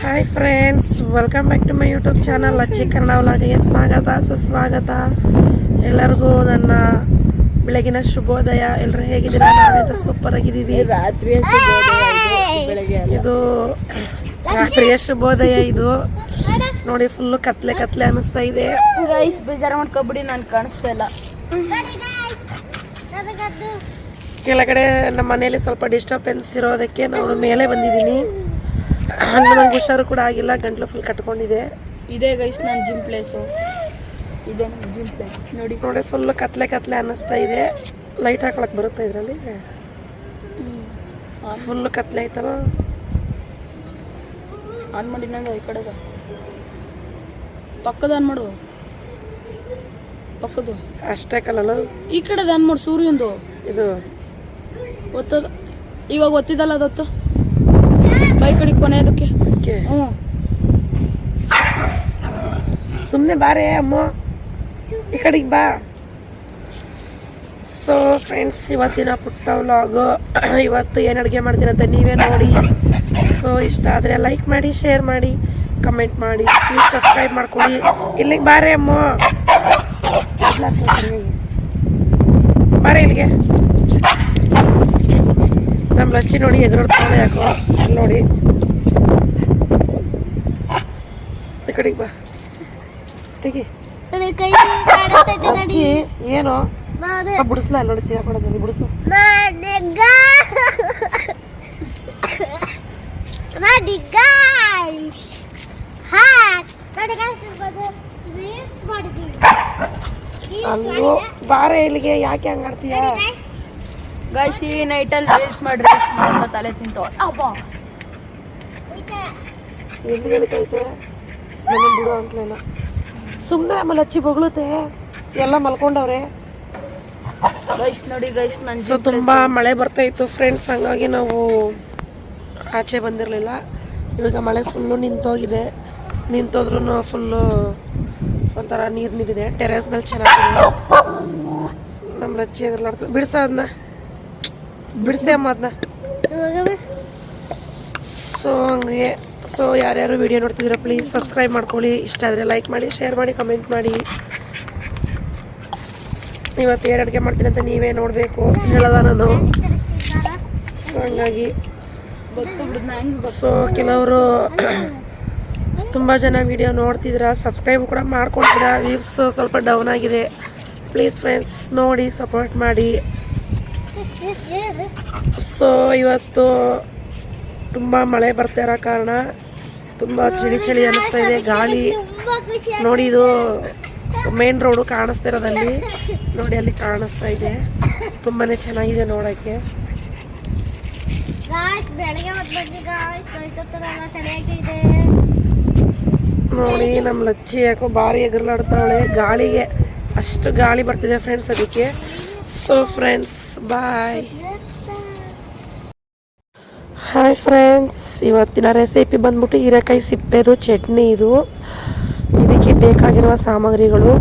Hi friends welcome back to my YouTube channel Achchi Kannada ವ್ಲಾಗಿಗೆ ಸ್ವಾಗತ ಸುಸ್ವಾಗತ ಎಲ್ಲರಿಗೂ ನನ್ನ ಬೆಳಗಿನ ಶುಭೋದಯ. ಎಲ್ಲರೂ ಹೇಗಿದ್ದೀರಾ? ನಾವಂತೂ ಸೂಪರ್ ಆಗಿದ್ದೀವಿ. ರಾತ್ರಿಯ ಇದು ರಾತ್ರಿಯ ಶುಭೋದಯ ಇದು. ನೋಡಿ ಫುಲ್ಲು ಕತ್ಲೆ ಕತ್ಲೆ ಅನಿಸ್ತಾ ಇದೆ. ಗೈಸ್ ಬೇಜಾರು ಮಾಡ್ಕೊಬಿಡಿ ನಾನು ಕಾಣಿಸ್ತಾ ಇಲ್ಲ. ಕೆಳಗಡೆ ನಮ್ಮ ಮನೆಯಲ್ಲಿ ಸ್ವಲ್ಪ ಡಿಸ್ಟರ್ಬೆನ್ಸ್ ಇರೋದಕ್ಕೆ ನಾನು ಮೇಲೆ ಬಂದಿದ್ದೀನಿ. ನನಗೆ ಹುಷಾರು ಕೂಡ ಆಗಿಲ್ಲ ಗಂಟ್ಲು ಫುಲ್ ಕಟ್ಕೊಂಡಿದೆ. ಇದೇ ಗೈಸ್ ನನ್ನ ಜಿಮ್ ಪ್ಲೇಸು ಇದೆ ನನ್ನ ಜಿಮ್ ಪ್ಲೇಸ್ ನೋಡಿ. ನೋಡಿ ಫುಲ್ ಕತ್ಲೆ ಕತ್ಲೆ ಅನ್ನಿಸ್ತಾ ಇದೆ. ಲೈಟ್ ಹಾಕೊಳಕ್ ಬರುತ್ತೆ ಇದರಲ್ಲಿ? ಫುಲ್ ಕತ್ಲೆ ಐತಲ್ಲ? ಆನ್ ಮಾಡಿ ನಂಗೆ ಈ ಕಡೆದ. ಪಕ್ಕದ ಆನ್ ಮಾಡು. ಪಕ್ಕದು. ಅಷ್ಟೇ ಕಲಲ್ಲ ಈ ಕಡೆದ ಆನ್ ಮಾಡು ಸೂರ್ಯಂದು. ಇದು ಒತ್ತದ. ಇವಾಗ ಒತ್ತಿದಲ್ಲ ಅದತ್ತು? ಬೈ ಕಡೆ ಕೊನೆಯದಕ್ಕೆ ಹ್ಞೂ. ಸುಮ್ಮನೆ ಬಾರೆ ಅಮ್ಮ. ಈ ಕಡೆಗೆ ಬಾ. ಸೊ ಫ್ರೆಂಡ್ಸ್ ಇವತ್ತಿನ ಪುಟ್ಟ ವ್ಲಾಗು ಇವತ್ತು ಏನು ಅಡುಗೆ ಮಾಡ್ತೀರಂತ ಅಂತ ನೀವೇ ನೋಡಿ. ಸೊ ಇಷ್ಟ ಆದರೆ ಲೈಕ್ ಮಾಡಿ ಶೇರ್ ಮಾಡಿ ಕಮೆಂಟ್ ಮಾಡಿ. ಪ್ಲೀಸ್ ಸಬ್ಸ್ಕ್ರೈಬ್ ಮಾಡ್ಕೊಳ್ಳಿ. ಇಲ್ಲಿಗೆ ಬಾರೆ ಅಮ್ಮ. ಬಾರೆ ಇಲ್ಲಿಗೆ. ನಮ್ಮ ಲಚ್ಚಿ ನೋಡಿ ಎದುರೋಡ್ತಾಳೆ ಯಾಕೋ ಅಲ್ಲಿ ನೋಡಿ. ಈ ಕಡೆಗೆ ಬಾ. ತೆಗಿ. ಲಚ್ಚಿ ಏನು? ಬಿಡಿಸ್ಲಾ ನೋಡಿ ಚೀರ ಕೊಡೋದಲ್ಲಿ ಬಿಡಿಸು. ಅಲ್ಲೂ ಬಾರೆ ಇಲ್ಲಿಗೆ ಯಾಕೆ ಹಂಗ್ ಆಡ್ತೀಯ? ಗೈಸ್ ಈ ನೈಟಲ್ಲಿ ರೀಲ್ಸ್ ಮಾಡಿ ರೀಲ್ಸ್ ಮಾಡಿ ತಲೆ ತಿಂತಾವ ಅಬ್ಬ. ಎಲ್ಲಿ ಕೈತೆ ನನ್ನ ಬಿಡು ಅಂತಲೇನ ಸುಮ್ಮನೆ ಆಮೇಲೆ ಹಚ್ಚಿ ಬೊಗಳುತ್ತೆ. ಎಲ್ಲ ಮಲ್ಕೊಂಡವ್ರೆ. ಗೈಸ್ ನೋಡಿ ಗೈಸ್ ನನ್ನ ಸೊ ತುಂಬಾ ಮಳೆ ಬರ್ತಾ ಇತ್ತು ಫ್ರೆಂಡ್ಸ್ ಹಂಗಾಗಿ ನಾವು ಆಚೆ ಬಂದಿರಲಿಲ್ಲ. ಇವಾಗ ಮಳೆ ಫುಲ್ಲು ನಿಂತೋಗಿದೆ. ನಿಂತೋದ್ರೂ ಫುಲ್ಲು ಒಂಥರ ನೀರು ನಿಂತಿದೆ. ಟೆರೆಸ್ನಲ್ಲಿ ಚೆನ್ನಾಗಿದೆ. ನಮ್ಮ ರಚ್ಚಿ ಅದ್ರಲ್ಲಿ ಬಿಡ್ಸ ಅದನ್ನ ಬಿಡಿಸೆ ಅಮ್ಮ ಅದನ್ನ ಸೊ ಹಂಗೆ. ಸೊ ಯಾರ್ಯಾರು ವಿಡಿಯೋ ನೋಡ್ತಿದ್ದೀರಾ ಪ್ಲೀಸ್ ಸಬ್ಸ್ಕ್ರೈಬ್ ಮಾಡ್ಕೊಳ್ಳಿ. ಇಷ್ಟ ಆದರೆ ಲೈಕ್ ಮಾಡಿ ಶೇರ್ ಮಾಡಿ ಕಮೆಂಟ್ ಮಾಡಿ. ಇವತ್ತು ಏನು ಅಡುಗೆ ಮಾಡ್ತೀನಿ ಅಂತ ನೀವೇ ನೋಡಬೇಕು ಹೇಳದ ನಾನು. ಸೊ ಹಂಗಾಗಿ. ಸೊ ಕೆಲವರು ತುಂಬ ಜನ ವಿಡಿಯೋ ನೋಡ್ತಿದ್ದೀರಾ ಸಬ್ಸ್ಕ್ರೈಬ್ ಕೂಡ ಮಾಡ್ಕೊಳ್ತೀರಾ. ವ್ಯೂಸ್ ಸ್ವಲ್ಪ ಡೌನ್ ಆಗಿದೆ. ಪ್ಲೀಸ್ ಫ್ರೆಂಡ್ಸ್ ನೋಡಿ ಸಪೋರ್ಟ್ ಮಾಡಿ. ಸೊ ಇವತ್ತು ತುಂಬ ಮಳೆ ಬರ್ತಾ ಇರೋ ಕಾರಣ ತುಂಬ ಚಳಿ ಚಳಿ ಅನ್ನಿಸ್ತಾ ಇದೆ. ಗಾಳಿ ನೋಡಿ ಇದು ಮೇನ್ ರೋಡು ಕಾಣಿಸ್ತಾ ಇರೋದಲ್ಲಿ. ನೋಡಿ ಅಲ್ಲಿ ಕಾಣಿಸ್ತಾ ಇದೆ. ತುಂಬಾನೇ ಚೆನ್ನಾಗಿದೆ ನೋಡೋಕ್ಕೆ. ನೋಡಿ ನಮ್ಮ ಲಚ್ಚಿ ಯಾಕೋ ಭಾರಿ ಎಗರ್ಲಾಡ್ತಾವಳೆ ಗಾಳಿಗೆ ಅಷ್ಟು ಗಾಳಿ ಬರ್ತಿದೆ ಫ್ರೆಂಡ್ಸ್ ಅದಕ್ಕೆ so friends bye hi friends ಇವತ್ತಿನ ರೆಸಿಪಿ ಬಂದ್ಬಿಟ್ಟು ಹೀರೆಕಾಯಿ ಸಿಪ್ಪೆದು, ಚಟ್ನಿ ಇದು. ಇದಕ್ಕೆ ಬೇಕಾಗಿರುವ ಸಾಮಗ್ರಿಗಳು.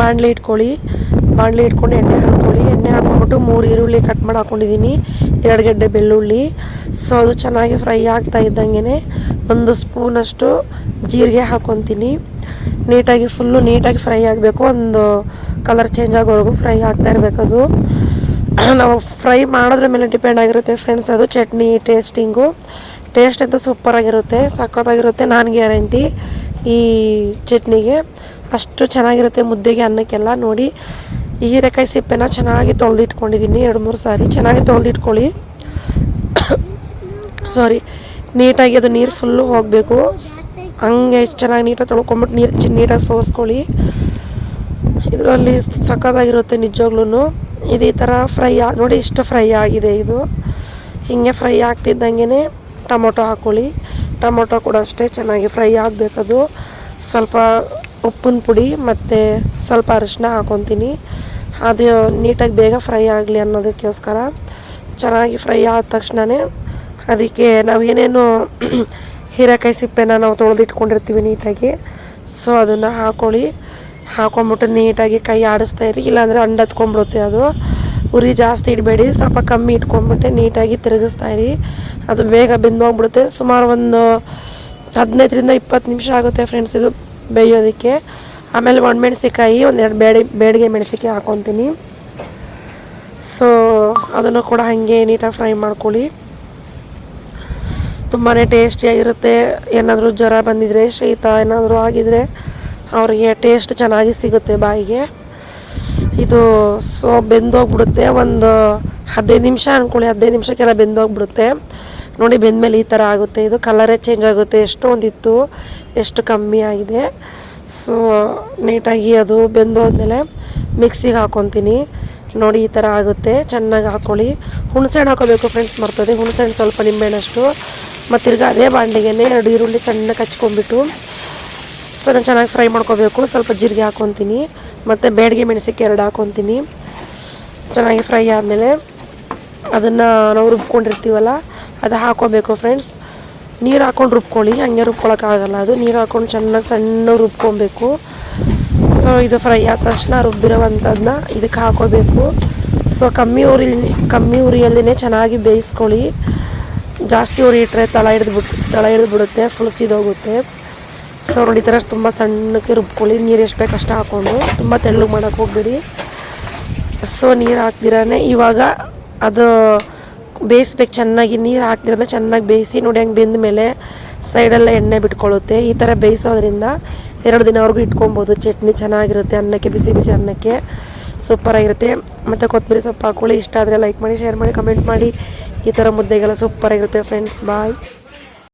ಬಾಣಲೆ ಇಟ್ಕೊಳ್ಳಿ. ಬಾಣಲೆ ಇಟ್ಕೊಂಡು ಎಣ್ಣೆ ಹಾಕ್ಕೊಳ್ಳಿ. ಎಣ್ಣೆ ಹಾಕ್ಬಿಟ್ಟು ಮೂರು ಈರುಳ್ಳಿ ಕಟ್ ಮಾಡಿ ಹಾಕ್ಕೊಂಡಿದ್ದೀನಿ ಎರಡು ಗಡ್ಡೆ ಬೆಳ್ಳುಳ್ಳಿ. ಸೊ ಅದು ಚೆನ್ನಾಗಿ ಫ್ರೈ ಆಗ್ತಾ ಇದ್ದಂಗೆ ಒಂದು ಸ್ಪೂನಷ್ಟು ಜೀರಿಗೆ ಹಾಕ್ಕೊತೀನಿ. ನೀಟಾಗಿ ಫುಲ್ಲು ನೀಟಾಗಿ ಫ್ರೈ ಆಗಬೇಕು. ಒಂದು ಕಲರ್ ಚೇಂಜ್ ಆಗೋವರೆಗೂ ಫ್ರೈ ಆಗ್ತಾ ಇರಬೇಕು ಅದು. ನಾವು ಫ್ರೈ ಮಾಡೋದ್ರ ಮೇಲೆ ಡಿಪೆಂಡ್ ಆಗಿರುತ್ತೆ ಫ್ರೆಂಡ್ಸ್ ಅದು, ಚಟ್ನಿ ಟೇಸ್ಟಿಂಗು ಟೇಸ್ಟ್ ಅಂತೂ ಸೂಪರಾಗಿರುತ್ತೆ ಸಖತ್ತಾಗಿರುತ್ತೆ, ನಾನು ಗ್ಯಾರಂಟಿ ಈ ಚಟ್ನಿಗೆ. ಅಷ್ಟು ಚೆನ್ನಾಗಿರುತ್ತೆ ಮುದ್ದೆಗೆ ಅನ್ನಕ್ಕೆಲ್ಲ ನೋಡಿ. ಹೀರೆಕಾಯಿ ಸಿಪ್ಪೆನ ಚೆನ್ನಾಗಿ ತೊಳೆದಿಟ್ಕೊಂಡಿದ್ದೀನಿ ಎರಡು, ಮೂರು ಸಾರಿ. ಚೆನ್ನಾಗಿ ತೊಳೆದಿಟ್ಕೊಳ್ಳಿ. ಸಾರಿ ನೀಟಾಗಿ ಅದು ನೀರು ಫುಲ್ಲು ಹೋಗಬೇಕು. ಹಂಗೆ ಚೆನ್ನಾಗಿ ನೀಟಾಗಿ ತೊಳ್ಕೊಂಬಿಟ್ಟು ನೀರು ನೀಟಾಗಿ ಸೋಸ್ಕೊಳ್ಳಿ. ಇದರಲ್ಲಿ ಸಖತ್ತಾಗಿರುತ್ತೆ ನಿಜವಾಗ್ಲೂ ಇದು ಈ ಥರ ಫ್ರೈ ನೋಡಿ ಇಷ್ಟು ಫ್ರೈ ಆಗಿದೆ ಇದು. ಹೀಗೆ ಫ್ರೈ ಆಗ್ತಿದ್ದಂಗೆ ಟೊಮೊಟೊ ಹಾಕ್ಕೊಳ್ಳಿ ಟೊಮೊಟೊ ಕೂಡ ಅಷ್ಟೇ ಚೆನ್ನಾಗಿ ಫ್ರೈ ಆಗಬೇಕದು. ಸ್ವಲ್ಪ ಉಪ್ಪಿನ ಪುಡಿ ಮತ್ತು ಸ್ವಲ್ಪ ಅರಿಶಿನ ಹಾಕ್ಕೊತೀನಿ ಅದು ನೀಟಾಗಿ ಬೇಗ ಫ್ರೈ ಆಗಲಿ ಅನ್ನೋದಕ್ಕೋಸ್ಕರ. ಚೆನ್ನಾಗಿ ಫ್ರೈ ಆದ ತಕ್ಷಣವೇ ಅದಕ್ಕೆ ನಾವು ಏನೇನು ಹೀರೆಕಾಯಿ ಸಿಪ್ಪೆನ ನಾವು ತೊಳೆದಿಟ್ಕೊಂಡಿರ್ತೀವಿ ನೀಟಾಗಿ. ಸೊ ಅದನ್ನು ಹಾಕೊಳ್ಳಿ. ಹಾಕೊಂಬಿಟ್ಟು ನೀಟಾಗಿ ಕೈ ಆಡಿಸ್ತಾ ಇರಿ. ಇಲ್ಲಾಂದರೆ ಅಂಡ ಹತ್ಕೊಂಡ್ಬಿಡುತ್ತೆ ಅದು. ಉರಿ ಜಾಸ್ತಿ ಇಡಬೇಡಿ. ಸ್ವಲ್ಪ ಕಮ್ಮಿ ಇಟ್ಕೊಂಬಿಟ್ಟೆ ನೀಟಾಗಿ ತಿರುಗಿಸ್ತಾ ಇರಿ. ಅದು ಬೇಗ ಬೆಂದೋಗ್ಬಿಡುತ್ತೆ. ಸುಮಾರು ಒಂದು ಹದಿನೈದರಿಂದ ಇಪ್ಪತ್ತು ನಿಮಿಷ ಆಗುತ್ತೆ ಫ್ರೆಂಡ್ಸ್ ಇದು ಬೇಯೋದಕ್ಕೆ. ಆಮೇಲೆ ಒಣಮೆಣ್ಸಿಕಾಯಿ ಒಂದೆರಡು ಬೇಡಿ, ಬೇಡಿಗೆ ಮೆಣಸಿಕಾಯಿ ಹಾಕೊತೀನಿ. ಸೊ ಅದನ್ನು ಕೂಡ ಹಾಗೆ ನೀಟಾಗಿ ಫ್ರೈ ಮಾಡ್ಕೊಳ್ಳಿ. ತುಂಬಾ ಟೇಸ್ಟಿಯಾಗಿರುತ್ತೆ. ಏನಾದರೂ ಜ್ವರ ಬಂದಿದ್ರೆ, ಶೀತ ಏನಾದರೂ ಆಗಿದರೆ ಅವರಿಗೆ ಟೇಸ್ಟ್ ಚೆನ್ನಾಗಿ ಸಿಗುತ್ತೆ ಬಾಯಿಗೆ. ಇದು ಸೊ ಬೆಂದೋಗ್ಬಿಡುತ್ತೆ. ಒಂದು ಹದಿನೈದು ನಿಮಿಷ ಅಂದ್ಕೊಳ್ಳಿ ಹದಿನೈದು ನಿಮಿಷಕ್ಕೆಲ್ಲ ಬೆಂದೋಗ್ಬಿಡುತ್ತೆ. ನೋಡಿ, ಬೆಂದಮೇಲೆ ಈ ಥರ ಆಗುತ್ತೆ. ಇದು ಕಲರೇ ಚೇಂಜ್ ಆಗುತ್ತೆ. ಎಷ್ಟೊಂದಿತ್ತು, ಎಷ್ಟು ಕಮ್ಮಿ ಆಗಿದೆ. ಸೊ ನೀಟಾಗಿ ಅದು ಬೆಂದೋದ್ಮೇಲೆ ಮಿಕ್ಸಿಗೆ ಹಾಕೊತೀನಿ. ನೋಡಿ, ಈ ಥರ ಆಗುತ್ತೆ. ಚೆನ್ನಾಗಿ ಹಾಕ್ಕೊಳ್ಳಿ ಹುಣಸೆಹಣ್ಣು ಹಾಕೋಬೇಕು ಫ್ರೆಂಡ್ಸ್ ಮರ್ತದೆ. ಹುಣಸೆಹಣ್ಣು ಸ್ವಲ್ಪ ನಿಂಬೆಹಣ್ಣಷ್ಟು ಮತ್ತು ತಿರ್ಗಿ ಅದೇ ಬಾಂಡಿಗೆನೆ ಎರಡು ಈರುಳ್ಳಿ ಸಣ್ಣ ಕಚ್ಕೊಂಡ್ಬಿಟ್ಟು ಸೊ ನಾನು ಚೆನ್ನಾಗಿ ಫ್ರೈ ಮಾಡ್ಕೋಬೇಕು. ಸ್ವಲ್ಪ ಜೀರಿಗೆ ಹಾಕ್ಕೊತೀನಿ ಮತ್ತು ಬೇಡಿಗೆ ಮೆಣಸಿಗೆ ಎರಡು ಹಾಕ್ಕೊತೀನಿ ಚೆನ್ನಾಗಿ ಫ್ರೈ ಆದಮೇಲೆ ಅದನ್ನು ನಾವು ರುಬ್ಕೊಂಡಿರ್ತೀವಲ್ಲ, ಅದು ಹಾಕ್ಕೋಬೇಕು ಫ್ರೆಂಡ್ಸ್. ನೀರು ಹಾಕ್ಕೊಂಡು ರುಬ್ಕೊಳ್ಳಿ. ಹಂಗೆ ರುಬ್ಕೊಳಕ್ಕಾಗಲ್ಲ ಅದು. ನೀರು ಹಾಕ್ಕೊಂಡು ಚೆನ್ನಾಗಿ ಸಣ್ಣ ರುಬ್ಕೊಬೇಕು. ಸೊ ಇದು ಫ್ರೈ ಆದ ತಕ್ಷಣ ರುಬ್ಬಿರೋವಂಥದ್ದನ್ನ ಇದಕ್ಕೆ ಹಾಕೋಬೇಕು. ಸೊ ಕಮ್ಮಿ ಉರಿ ಕಮ್ಮಿ ಉರಿಯಲ್ಲಿನೇ ಚೆನ್ನಾಗಿ ಬೇಯಿಸ್ಕೊಳ್ಳಿ. ಜಾಸ್ತಿ ಉರಿ ಇಟ್ಟರೆ ತಳ ಹಿಡಿದು ಬಿಟ್ಟು ತಳ ಹಿಡಿದು ಬಿಡುತ್ತೆ ಫುಲ್ ಸಿದೋಗುತ್ತೆ ಸೊ ನೋಡಿ, ಈ ಥರ ತುಂಬ ಸಣ್ಣಕ್ಕೆ ರುಬ್ಕೊಳ್ಳಿ, ನೀರು ಎಷ್ಟು ಬೇಕು ಅಷ್ಟು ಹಾಕ್ಕೊಂಡು ತುಂಬ ತೆಳ್ಳಗೆ ಮಾಡೋಕ್ಕೆ ಹೋಗ್ಬೇಡಿ. ಸೊ ನೀರು ಹಾಕ್ದಿರಾನೆ ಇವಾಗ ಅದು ಬೇಯಿಸ್ಬೇಕು, ಚೆನ್ನಾಗಿ ನೀರು ಹಾಕ್ದಿರಾನೆ ಚೆನ್ನಾಗಿ ಬೇಯಿಸಿ, ನೋಡಿ, ಹಂಗೆ ಬೆಂದ ಮೇಲೆ ಸೈಡೆಲ್ಲ ಎಣ್ಣೆ ಬಿಟ್ಕೊಳ್ಳುತ್ತೆ. ಈ ಥರ ಬೇಯಿಸೋದ್ರಿಂದ ಎರಡು ದಿನವರೆಗೂ ಇಟ್ಕೊಬೋದು. ಚಟ್ನಿ ಚೆನ್ನಾಗಿರುತ್ತೆ, ಅನ್ನಕ್ಕೆ, ಬಿಸಿ ಬಿಸಿ ಅನ್ನಕ್ಕೆ. ಸೂಪರಾಗಿರುತ್ತೆ ಮತ್ತು ಕೊತ್ತಂಬರಿ ಸೊಪ್ಪು ಹಾಕೊಳ್ಳಿ. ಇಷ್ಟ ಆದರೆ ಲೈಕ್ ಮಾಡಿ ಶೇರ್ ಮಾಡಿ ಕಮೆಂಟ್ ಮಾಡಿ. ಈ ಥರ ಮುದ್ದೆಗೆಲ್ಲ ಸೂಪರಾಗಿರುತ್ತೆ ಫ್ರೆಂಡ್ಸ್ ಬಾಯ್